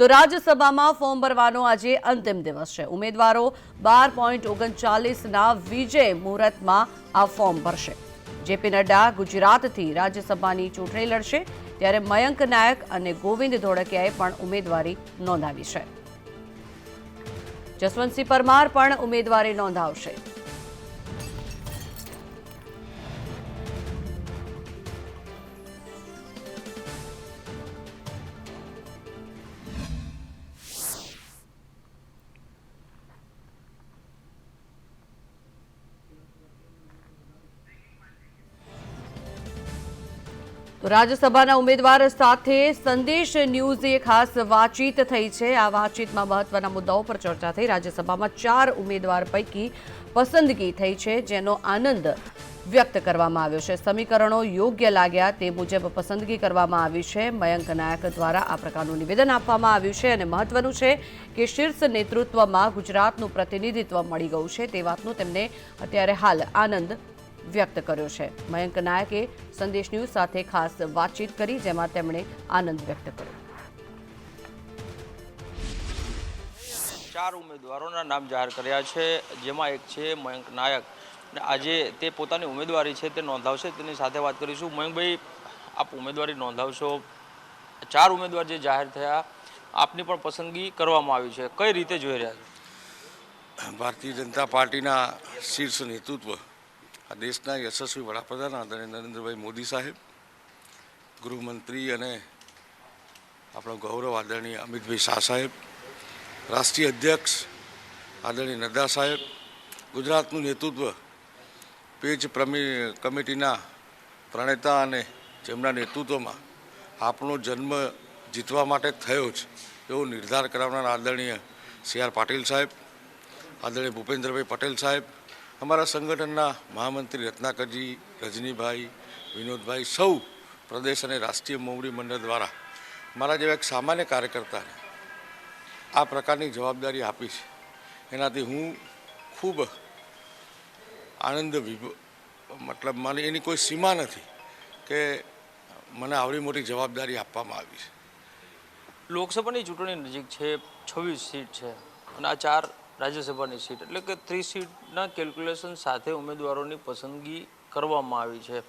તો રાજ્યસભામાં ફોર્મ ભરવાનો આજે અંતિમ દિવસ છે. ઉમેદવારો બાર પોઈન્ટ ઓગણચાલીસના વિજય મુહૂર્તમાં આ ફોર્મ ભરશે. જેપી નડ્ડા ગુજરાતથી રાજ્યસભાની ચૂંટણી લડશે, ત્યારે મયંક નાયક અને ગોવિંદ ધોળકિયાએ પણ ઉમેદવારી નોંધાવી છે. જસવંતસિંહ પરમાર પણ ઉમેદવારી નોંધાવશે. તો રાજ્યસભાના ઉમેદવાર સાથે સંદેશ ન્યૂઝે ખાસ વાતચીત થઈ છે. આ વાતચીતમાં મહત્વના મુદ્દાઓ પર ચર્ચા થઈ. રાજ્યસભામાં ચાર ઉમેદવાર પૈકી પસંદગી થઈ છે, જેનો આનંદ વ્યક્ત કરવામાં આવ્યો છે. સમીકરણો યોગ્ય લાગ્યા તે મુજબ પસંદગી કરવામાં આવી છે. મયંક નાયક દ્વારા આ પ્રકારનું નિવેદન આપવામાં આવ્યું છે અને મહત્વનું છે કે શીર્ષ નેતૃત્વમાં ગુજરાતનું પ્રતિનિધિત્વ મળી ગયું છે. તે વાતનું તેમને અત્યારે હાલ આનંદ વ્યક્ત કર્યો છે. મયંક નાયકે સંદેશ ન્યૂઝ સાથે ખાસ વાતચીત કરી જેમાં તેમણે આનંદ વ્યક્ત કર્યો. ચાર ઉમેદવારોના નામ જાહેર કર્યા છે જેમાં એક છે મયંક નાયક. અને આજે તે પોતાની ઉમેદવારી છે તે નોંધાવશે તેની સાથે વાત કરીશું. મયંકભાઈ આપ ઉમેદવારી નોંધાવશો. ચાર ઉમેદવાર જે જાહેર થયા આપની પણ પસંદગી કરવામાં આવી છે. કઈ રીતે જોઈ રહ્યા છો? ભારતીય જનતા પાર્ટીના શીર્ષ નેતૃત્વ આ દેશના યશસ્વી વડાપ્રધાન આદરણીય નરેન્દ્રભાઈ મોદી સાહેબ, ગૃહમંત્રી અને આપણો ગૌરવ આદરણીય અમિતભાઈ શાહ સાહેબ, રાષ્ટ્રીય અધ્યક્ષ આદરણીય નડ્ડા સાહેબ, ગુજરાતનું નેતૃત્વ પેજ પ્રમી, કમિટીના પ્રણેતા અને જેમના નેતૃત્વમાં આપણો જન્મ જીતવા માટે થયો છે, એવો નિર્ધાર કરાવનાર આદરણીય સી આર પાટીલ સાહેબ, આદરણીય ભૂપેન્દ્રભાઈ પટેલ સાહેબ અમારા સંગઠનના મહામંત્રી રત્નાકરજી, રજનીભાઈ, વિનોદભાઈ સૌ પ્રદેશ અને રાષ્ટ્રીય મોવડી મંડળ દ્વારા મારા જેવા એક સામાન્ય કાર્યકર્તાને આ પ્રકારની જવાબદારી આપી છે. એનાથી હું ખૂબ આનંદ મતલબ મને એની કોઈ સીમા નથી કે મને આવડી મોટી જવાબદારી આપવામાં આવી છે. લોકસભાની ચૂંટણી નજીક છે, છવ્વીસ સીટ છે અને આ ચાર રાજ્યસભાની સીટ. એટલે કે ત્રીસ સીટના કેલ્ક્યુલેશન સાથે ઉમેદવારોની પસંદગી કરવામાં આવી છે.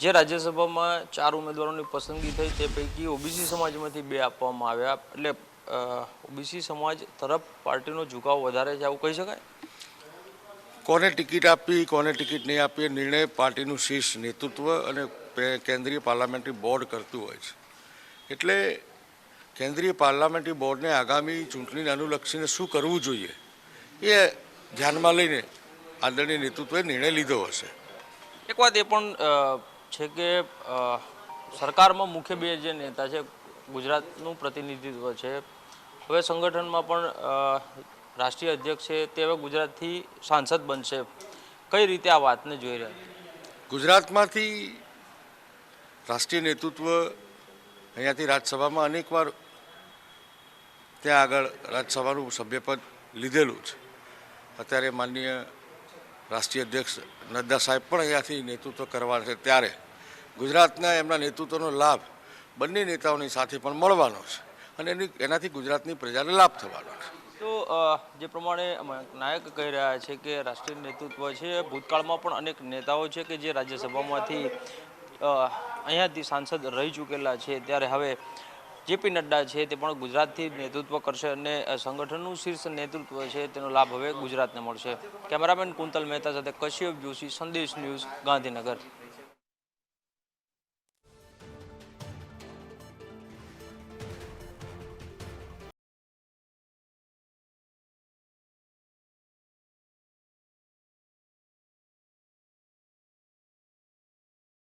જે રાજ્યસભામાં ચાર ઉમેદવારોની પસંદગી થઈ તે પૈકી ઓબીસી સમાજમાંથી બે આપવામાં આવ્યા. એટલે ઓબીસી સમાજ તરફ પાર્ટીનો ઝુકાવ વધારે છે આવું કહી શકાય? કોને ટિકિટ આપી, કોને ટિકિટ નહીં આપી નિર્ણય પાર્ટીનું શીર્ષ નેતૃત્વ અને કેન્દ્રીય પાર્લામેન્ટરી બોર્ડ કરતું હોય છે. એટલે કેન્દ્રીય પાર્લામેન્ટરી બોર્ડને આગામી ચૂંટણીને અનુલક્ષીને શું કરવું જોઈએ એ ધ્યાનમાં લઈને આદરણીય નેતૃત્વે નિર્ણય લીધો હશે. એક વાત એ પણ છે કે સરકારમાં મુખ્ય બે જે નેતા છે ગુજરાતનું પ્રતિનિધિત્વ છે. હવે સંગઠનમાં પણ રાષ્ટ્રીય અધ્યક્ષ છે તે હવે ગુજરાતથી સાંસદ બનશે. કઈ રીતે આ વાતને જોઈ રહ્યા ગુજરાતમાંથી રાષ્ટ્રીય નેતૃત્વ અહીંયાથી રાજ્યસભામાં અનેકવાર ત્યાં આગળ રાજ્યસભાનું સભ્યપદ લીધેલું છે. અત્યારે માનનીય રાષ્ટ્રીય અધ્યક્ષ નડ્ડા સાહેબ પણ અહીંયાથી નેતૃત્વ કરવાના છે ત્યારે. ગુજરાતના એમના નેતૃત્વનો લાભ બંને નેતાઓની સાથે પણ મળવાનો છે અને એની એનાથી ગુજરાતની પ્રજાને લાભ થવાનો છે. તો જે પ્રમાણે નાયક કહી રહ્યા છે કે રાષ્ટ્રીય નેતૃત્વ છે, ભૂતકાળમાં પણ અનેક નેતાઓ છે કે જે રાજ્યસભામાંથી અહીંયાથી સાંસદ રહી ચૂકેલા છે. ત્યારે હવે જેપી નડ્ડા છે તે પણ ગુજરાતથી નેતૃત્વ કરશે અને સંગઠનનું શીર્ષ નેતૃત્વ છે તેનો લાભ હવે ગુજરાતને મળશે. કેમેરામેન કુંતલ મહેતા સાથે કશ્યપ જોશી, સંદેશ ન્યૂઝ ગાંધીનગર.